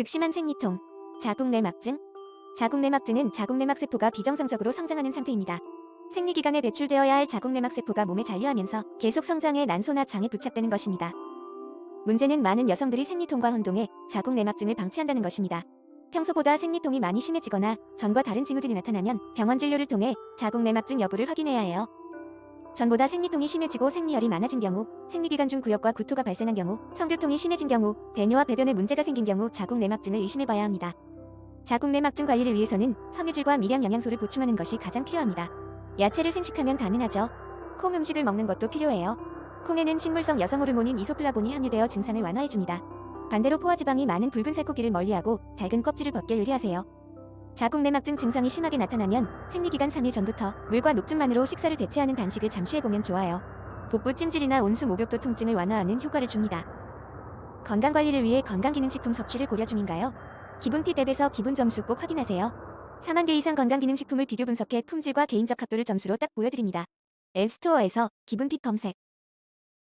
극심한 생리통, 자궁내막증. 자궁내막증은 자궁내막세포가 비정상적으로 성장하는 상태입니다. 생리기간에 배출되어야 할 자궁내막세포가 몸에 잔류하면서 계속 성장해 난소나 장에 부착되는 것입니다. 문제는 많은 여성들이 생리통과 혼동해 자궁내막증을 방치한다는 것입니다. 평소보다 생리통이 많이 심해지거나 전과 다른 징후들이 나타나면 병원 진료를 통해 자궁내막증 여부를 확인해야 해요. 전보다 생리통이 심해지고 생리열이 많아진 경우, 생리기간 중 구역과 구토가 발생한 경우, 성교통이 심해진 경우, 배뇨와 배변에 문제가 생긴 경우 자궁 내막증을 의심해봐야 합니다. 자궁 내막증 관리를 위해서는 섬유질과 미량 영양소를 보충하는 것이 가장 필요합니다. 야채를 생식하면 가능하죠. 콩 음식을 먹는 것도 필요해요. 콩에는 식물성 여성 호르몬인 이소플라본이 함유되어 증상을 완화해줍니다. 반대로 포화지방이 많은 붉은 살코기를 멀리하고 달근 껍질을 벗게 의뢰하세요. 자궁내막증 증상이 심하게 나타나면 생리기간 3일 전부터 물과 녹즙만으로 식사를 대체하는 단식을 잠시 해보면 좋아요. 복부 찜질이나 온수 목욕도 통증을 완화하는 효과를 줍니다. 건강관리를 위해 건강기능식품 섭취를 고려 중인가요? 기분핏 앱에서 기분 점수 꼭 확인하세요. 4만 개 이상 건강기능식품을 비교 분석해 품질과 개인적 합도를 점수로 딱 보여드립니다. 앱스토어에서 기분핏 검색